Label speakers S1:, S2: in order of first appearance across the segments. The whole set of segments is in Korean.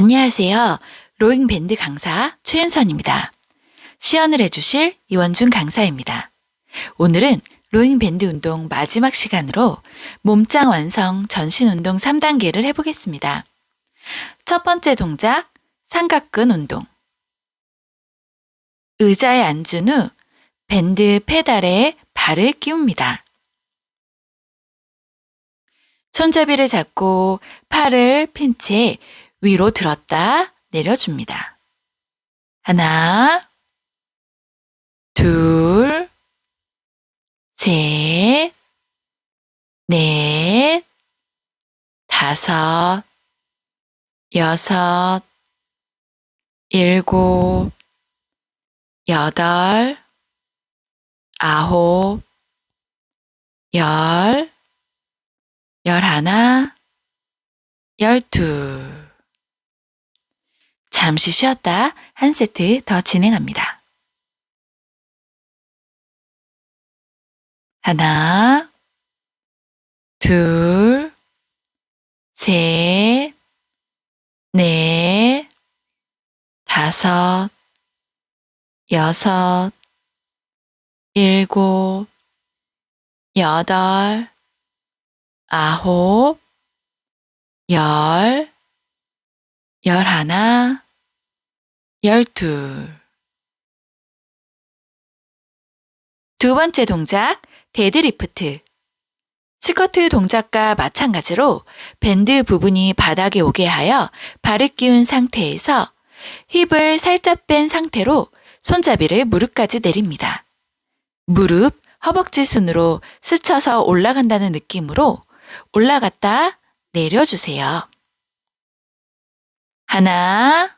S1: 안녕하세요. 로잉 밴드 강사 최윤선입니다. 시연을 해주실 이원준 강사입니다. 오늘은 로잉 밴드 운동 마지막 시간으로 몸짱 완성 전신 운동 3단계를 해보겠습니다. 첫 번째 동작, 삼각근 운동. 의자에 앉은 후 밴드 페달에 발을 끼웁니다. 손잡이를 잡고 팔을 핀 채 위로 들었다 내려줍니다. 하나, 둘, 셋, 넷, 다섯, 여섯, 일곱, 여덟, 아홉, 열, 열하나, 열둘. 잠시 쉬었다 한 세트 더 진행합니다. 하나, 둘, 셋, 넷, 다섯, 여섯, 일곱, 여덟, 아홉, 열, 열하나, 열둘. 두 번째 동작, 데드리프트. 스커트 동작과 마찬가지로 밴드 부분이 바닥에 오게 하여 발을 끼운 상태에서 힙을 살짝 뺀 상태로 손잡이를 무릎까지 내립니다. 무릎, 허벅지 순으로 스쳐서 올라간다는 느낌으로 올라갔다 내려주세요. 하나,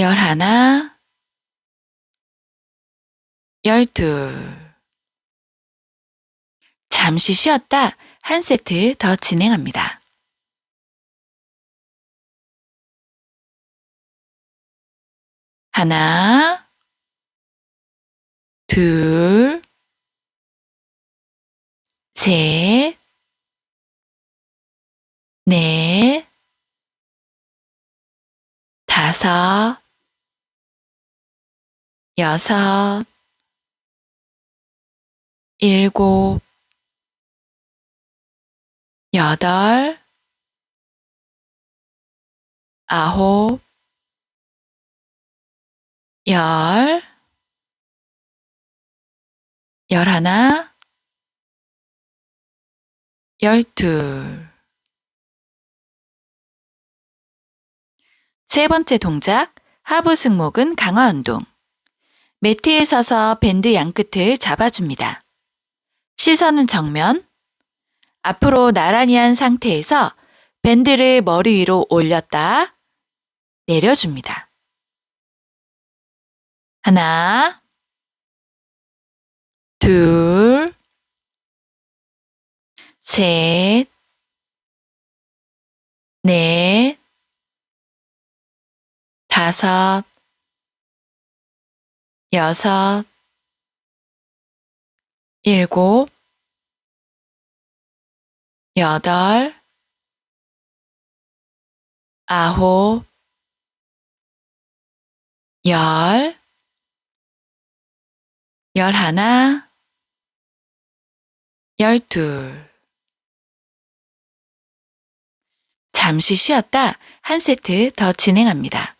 S1: 열하나, 열둘. 잠시 쉬었다 한 세트 더 진행합니다. 하나, 둘, 셋, 넷, 다섯, 여섯, 일곱, 여덟, 아홉, 열, 열하나, 열둘. 세 번째 동작, 하부 승모근 강화 운동. 매트에 서서 밴드 양끝을 잡아줍니다. 시선은 정면. 앞으로 나란히 한 상태에서 밴드를 머리 위로 올렸다 내려줍니다. 하나, 둘, 셋, 넷, 다섯, 여섯, 일곱, 여덟, 아홉, 열, 열하나, 열둘. 잠시 쉬었다 한 세트 더 진행합니다.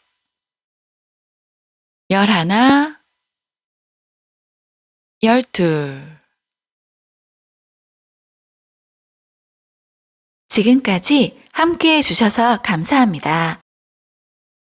S1: 열하나, 열둘. 지금까지 함께 해주셔서 감사합니다.